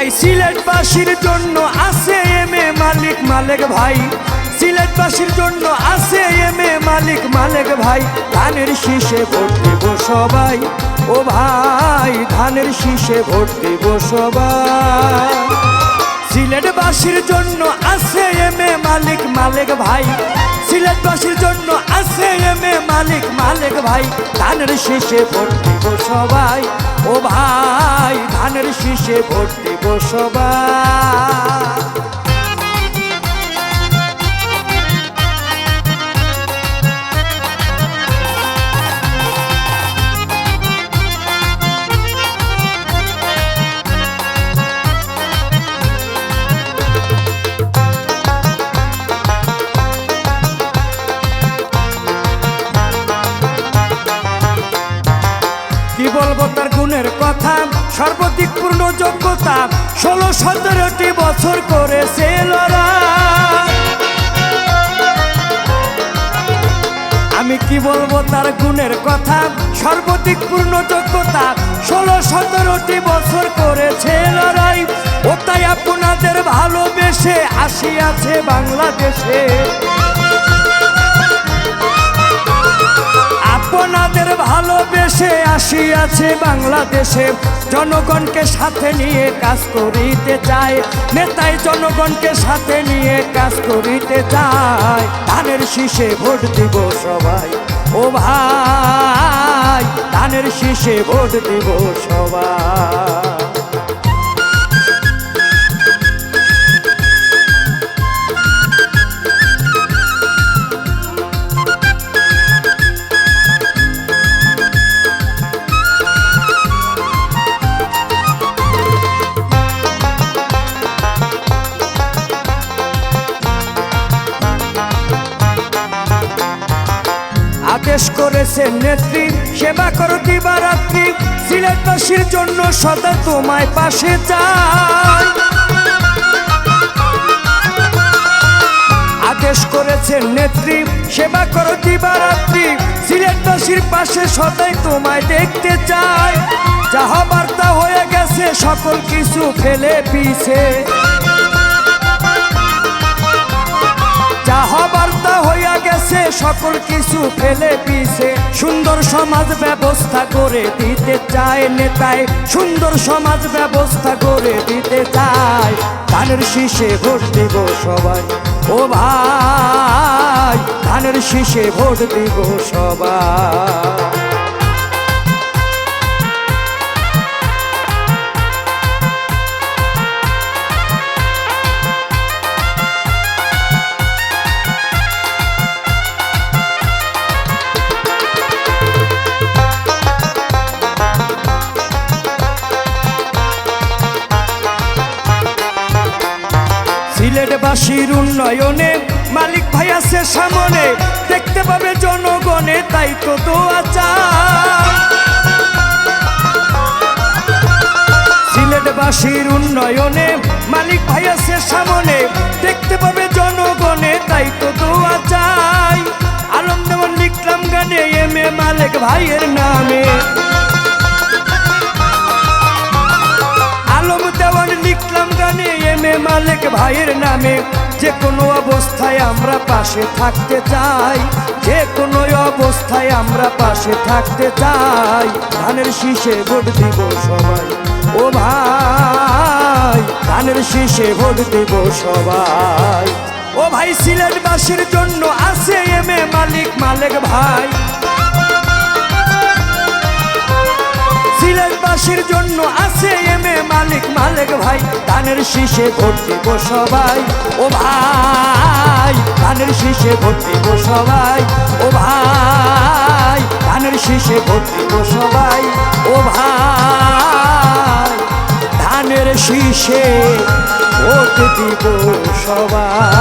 ভাই, সিলেটবাসীর জন্য আছে এম এ মালিক মালিক ভাই। সিলেটবাসীর জন্য আছে এম এ মালিক মালিক ভাই। ধানের শীষে ভোট দেব সবাই। ও ভাই, ধানের শীষে ভোট দেব সবাই। সিলেটবাসীর জন্য আছে এম এ মালিক মালিক ভাই। সিলেটবাসীর জন্য আছে এম এ মালিক ভাই ধানের শীষে ভোট দিব সবাই। ও ভাই ধানের শীষে ভোট দিব সবাই। সর্বাধিক পূর্ণ যোগ্যতা ষোলো সতেরোটি বছর করেছে আমি কি বলব তার গুণের কথা? সর্বাধিক পূর্ণ যোগ্যতা ষোলো সতেরোটি বছর করেছে লড়াই। ও তাই আপনাদের ভালোবেসে আসিয়াছে বাংলাদেশে। ভালোবেসে আছে বাংলাদেশে। জনগণকে সাথে নিয়ে কাজ করিতে চায়। নেতাই জনগণকে সাথে নিয়ে কাজ করিতে চায়। ধানের শীষে ভোট দিব সবাই। ও ভাই, ধানের শীষে ভোট দিব সবাই। আদেশ করেছেন নেত্রী। সেবা করো দিবারাত্রি। সিলেটবাসীর জন্য সদা তোমায় পাশে চাই। আদেশ করেছেন নেত্রী, সেবা করো দিবারাত্রি। সিলেটবাসীর পাশে সদাই তোমায় দেখতে চাই। যাহা বার্তা হয়ে গেছে, সকল কিছু ফেলে পিছে সকল কিছু ফেলে পিছে সুন্দর সমাজ ব্যবস্থা করে দিতে চায় নেতায় সুন্দর সমাজ ব্যবস্থা করে দিতে চায়। ধানের শীষে ভোট দিব সবাই। ও ভাই, ধানের শীষে ভোট দিব সবাই। সিলেটবাসীর উন্নয়নে মালিক ভাই আছে সামনে, দেখতে পাবে জনগণে, তাই তো দোয়া চায় সিলেটবাসীর উন্নয়নে মালিক ভাই আছে সামনে, দেখতে পাবে জনগণে, তাই তো দোয়া চাই আলম দেওয়ান লিখলাম গানে, এম এ মালিক ভাইয়ের নামে। ভাইয়ের নামে যে কোনো অবস্থায় আমরা পাশে থাকতে চাই, যে কোনো অবস্থায় আমরা পাশে থাকতে চাই। ধানের শীষে ভোট দিব সবাই, ও ভাই, ধানের শীষে ভোট দিব সবাই। ও ভাই, সিলেটবাসীর জন্য আছে এম এ মালিক মালিক ভাই। মালিক ভাই ধানের শীষে ভোট দিব সবাই। ও ভাই ধানের শীষে ভোট দিব সবাই। ও ভাই ধানের শীষে ভোট দিব সবাই। ও ভাই, ধানের শীষে ভোট দিব সবাই।